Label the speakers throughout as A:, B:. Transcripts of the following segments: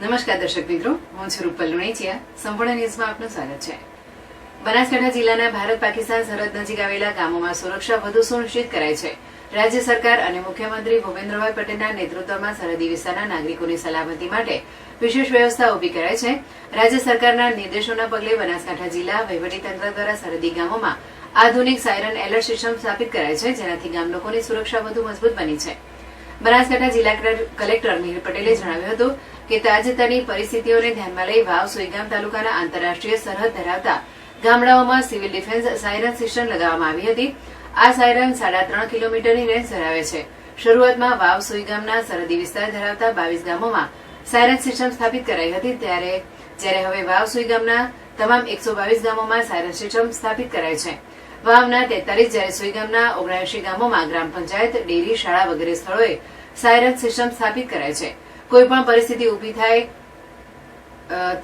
A: નમસ્કાર દર્શક મિત્રો, હું છું રૂપલ લુણેચિયા. સંપૂર્ણ ન્યૂઝમાં આપનું સ્વાગત છે. બનાસકાંઠા જિલ્લાના ભારત પાકિસ્તાન સરહદ નજીક આવેલા ગામોમાં સુરક્ષા વધુ સુનિશ્ચિત કરાય છે. રાજ્ય સરકાર અને મુખ્યમંત્રી ભૂપેન્દ્રભાઈ પટેલના નેતૃત્વમાં સરહદી વિસ્તારના નાગરિકોની સલામતી માટે વિશેષ વ્યવસ્થા ઊભી કરાય છે. રાજ્ય સરકારના નિર્દેશોના પગલે બનાસકાંઠા જિલ્લા વહીવટીતંત્ર દ્વારા સરહદી ગામોમાં આધુનિક સાયરન એલર્ટ સિસ્ટમ સ્થાપિત કરાય છે, જેનાથી ગામ લોકોની સુરક્ષા વધુ મજબૂત બની છે. બનાસકાંઠા જિલ્લા કલેક્ટર મિહિર પટેલે જણાવ્યું હતું કે તાજેતરની પરિસ્થિતિઓને ધ્યાનમાં લઈ વાવ સુઈગામ તાલુકાના આંતરરાષ્ટ્રીય સરહદ ધરાવતા ગામડાઓમાં સિવિલ ડિફેન્સ સાયરન સિસ્ટમ લગાવવામાં આવી હતી. આ સાયરન સાડા ત્રણ કિલોમીટરની રેન્જ ધરાવે છે. શરૂઆતમાં વાવ સુઈગામના સરહદી વિસ્તાર ધરાવતા બાવીસ ગામોમાં સાયરન સિસ્ટમ સ્થાપિત કરાઈ હતી. ત્યારે જ્યારે હવે વાવ સુઈગામના તમામ એકસો બાવીસ ગામોમાં સાયરન સિસ્ટમ સ્થાપિત કરાય છે. વાવના તેતાલીસ જ્યારે સુઈગામના ઓગણએંશી ગામોમાં ગ્રામ પંચાયત, ડેરી, શાળા વગેરે સ્થળોએ સાયરન સિસ્ટમ સ્થાપિત કરાય છે. કોઈપણ પરિસ્થિતિ ઊભી થાય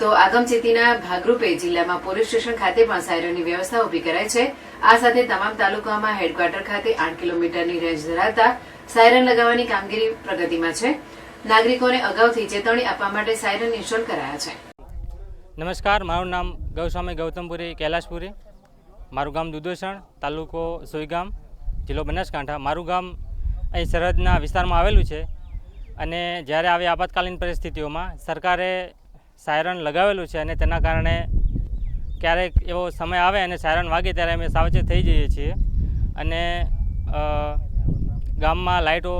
A: તો આગમચેતીના ભાગરૂપે જિલ્લામાં પોલીસ સ્ટેશન ખાતે પણ સાયરોની વ્યવસ્થા ઊભી કરાય છે. આ સાથે તમામ તાલુકામાં હેડક્વાર્ટર ખાતે આઠ કિલોમીટરની રેન્જ ધરાવતા સાયરન લગાવવાની કામગીરી પ્રગતિમાં છે. નાગરિકોને અગાઉથી ચેતવણી આપવા માટે સાયરન ઇન્સ્ટોલ કરાયા છે.
B: નમસ્કાર, મારું નામ ગૌસ્વામી ગૌતમપુરી કૈલાશપુરી. મારું ગામ દુધોસણ, તાલુકો સોઈગામ, જિલ્લો બનાસકાંઠા. મારું ગામ અહીં સરહદના વિસ્તારમાં આવેલું છે. અને જ્યારે આવી આપાતકાલીન પરિસ્થિતિઓમાં સરકારે સાયરન લગાવેલું છે અને તેના કારણે ક્યારેક એવો સમય આવે અને સાયરન વાગે ત્યારે અમે સાવચેત થઈ જઈએ છીએ. અને ગામમાં લાઇટો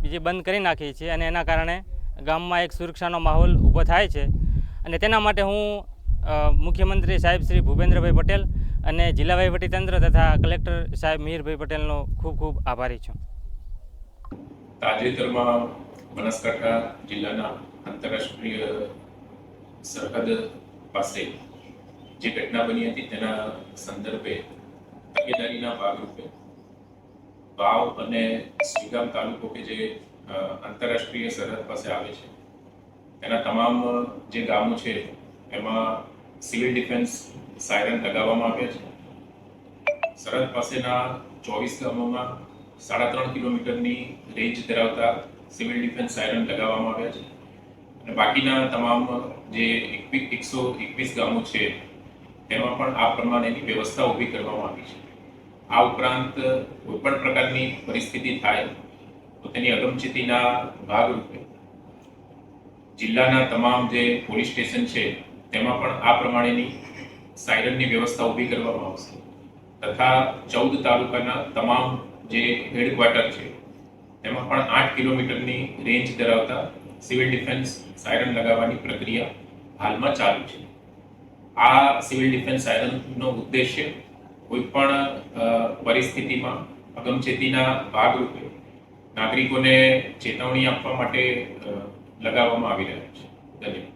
B: બીજી બંધ કરી નાખીએ છીએ અને એના કારણે ગામમાં એક સુરક્ષાનો માહોલ ઊભો થાય છે. અને તેના માટે હું મુખ્યમંત્રી સાહેબ શ્રી ભૂપેન્દ્રભાઈ પટેલ અને જિલ્લા વહીવટીતંત્ર તથા કલેક્ટર સાહેબ મિહિરભાઈ પટેલનો ખૂબ ખૂબ આભારી છું.
C: તાજેતરમાં બનાસકાંઠા જિલ્લાના આંતરરાષ્ટ્રીય સરહદ પાસે જે ઘટના બની હતી તેના સંદર્ભે તકેદારીના ભાગરૂપે વાવ અને શ્રીગામ તાલુકો કે જે આંતરરાષ્ટ્રીય સરહદ પાસે આવે છે, તેના તમામ જે ગામો છે, એમાં સિવિલ ડિફેન્સ સાયરન લગાવવામાં આવ્યા છે. સરહદ પાસેના ચોવીસ ગામોમાં સાડા ત્રણ કિલોમીટરની રેન્જ ધરાવતા સિવિલ ડિફેન્સ સાયરન લગાવવામાં આવ્યા છે. અને બાકીના તમામ જે એકસો એકવીસ ગામો છે, તેમાં પણ આ પ્રમાણેની વ્યવસ્થા ઊભી કરવામાં આવી છે. આ ઉપરાંત કોઈપણ પ્રકારની પરિસ્થિતિ થાય તો તેની અગમચેતીના ભાગરૂપે જિલ્લાના તમામ જે પોલીસ સ્ટેશન છે, તેમાં પણ આ પ્રમાણેની સાયરનની વ્યવસ્થા ઊભી કરવામાં આવશે. તથા ચૌદ તાલુકાના તમામ જે હેડક્વાર્ટર છે. તેમાં પણ આઠ કિલોમીટરની રેન્જ ધરાવતા સિવિલ ડિફેન્સ સાયરન લગાવવાની પ્રક્રિયા હાલમાં ચાલુ છે. આ સિવિલ ડિફેન્સ સાયરનનો ઉદ્દેશ્ય કોઈ પણ પરિસ્થિતિમાં અગમચેતીના ભાગરૂપે નાગરિકોને ચેતવણી આપવા માટે લગાવવામાં આવી રહ્યા છે. ધન્યવાદ.